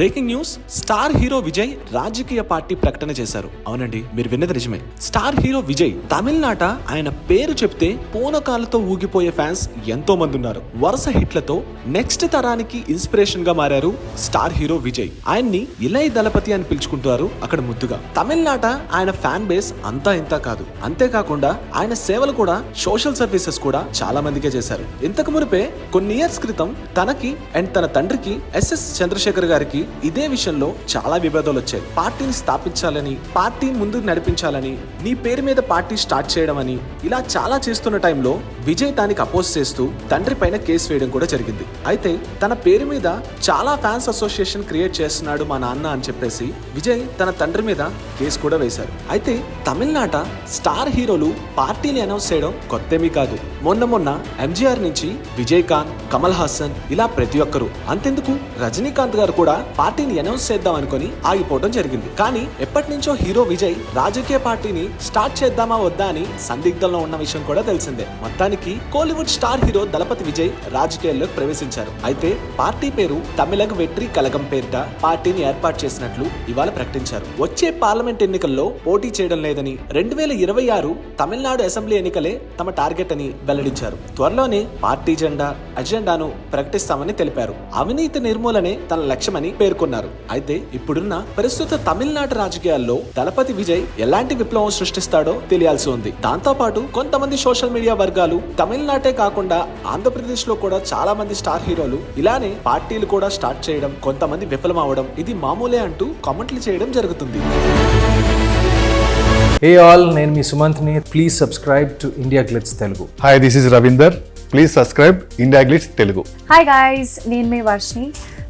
Breaking news star hero Vijay రాజకీయ party ప్రకటన చేశారు. అవునండి మీరు విన్నది నిజమే. స్టార్ హీరో విజయ్ తమిళనాట ఆయన పేరు చెప్తే పూనకాలతో ఊగిపోయే ఫ్యాన్స్ ఎంతో మంది ఉన్నారు. వరుస హిట్లతో నెక్స్ట్ తరానికి ఇన్స్పిరేషన్గా మారారు స్టార్ హీరో విజయ్. ఆయన్ని ఇలై దళపతి అని పిలుచుకుంటారు అక్కడ ముద్దుగా. తమిళనాట ఆయన ఫ్యాన్ బేస్ అంతా ఇంతా కాదు. అంతేకాకుండా ఆయన సేవలు కూడా సోషల్ సర్వీసెస్ కూడా చాలా మందికే చేశారు. ఇంతకు మునిపే కొన్ని ఇయర్స్ క్రితం తనకి అండ్ తన తండ్రికి ఎస్ఎస్ చంద్రశేఖర్ గారికి ఇదే విషయంలో చాలా విభేదాలు వచ్చాయి. పార్టీని స్థాపించాలని పార్టీ ముందుకు నడిపించాలని నీ పేరు మీద పార్టీ స్టార్ట్ చేయడం అని ఇలా చాలా చేస్తున్న టైంలో విజయ్ దానికి అపోజ్ చేస్తూ తండ్రి పైన కేసు వేయడం కూడా జరిగింది. అయితే తన పేరు మీద చాలా ఫ్యాన్స్ అసోసియేషన్ క్రియేట్ చేస్తున్నాడు మా నాన్న అని చెప్పేసి విజయ్ తన తండ్రి మీద కేసు కూడా వేశారు. అయితే తమిళనాట స్టార్ హీరోలు పార్టీని అనౌన్స్ చేయడం కొత్తేమీ కాదు. మొన్న మొన్న ఎంజీఆర్ నుంచి విజయ్ ఖాన్ కమల్ హాసన్ ఇలా ప్రతి ఒక్కరు. అంతెందుకు? రజనీకాంత్ గారు కూడా పార్టీని అనౌన్స్ చేద్దాం అనుకుని ఆగిపోవడం జరిగింది. కానీ ఎప్పటి నుంచో హీరో విజయ్ రాజకీయ పార్టీని స్టార్ట్ చేద్దామా వద్దా అని సందిగ్ధంలో ఉన్న విషయం కూడా తెలిసిందే. మొత్తానికి Kollywood star hero Thalapathy Vijay రాజకీయాల్లోకి ప్రవేశించారు. అయితే పార్టీ పేరు తమిళకు వెట్రి కలగం పేరిట పార్టీని ఏర్పాటు చేసినట్లు ఇవాళ ప్రకటించారు. వచ్చే పార్లమెంట్ ఎన్నికల్లో పోటీ చేయడం లేదని రెండు వేల ఇరవై ఆరు తమిళనాడు అసెంబ్లీ ఎన్నికలే తమ టార్గెట్ అని వెల్లడించారు. త్వరలోనే పార్టీ జెండా అజెండాను ప్రకటిస్తామని తెలిపారు. అవినీతి నిర్మూలనే తన లక్ష్యమని పేర్కొన్నారు. అయితే ఇప్పుడున్న ప్రస్తుత తమిళనాడు రాజకీయాల్లో దళపతి విజయ్ ఎలాంటి విప్లవం సృష్టిస్తాడో తెలియాల్సి ఉంది. దాంతో పాటు కొంతమంది సోషల్ మీడియా వర్గాలు తమిళనాటే కాకుండా ఆంధ్రప్రదేశ్లో కూడా చాలా మంది స్టార్ హీరోలు ఇలానే పార్టీలు కూడా స్టార్ట్ చేయడం కొంతమంది విఫలం అవడం ఇది మామూలే అంటూ కామెంట్లు చేయడం జరుగుతుంది. హే ఆల్ నేను మీ సుమంత్ని. Please subscribe to India Glitz Telugu hi this is Ravinder please subscribe India Glitz Telugu hi guys నేను మీ Varshini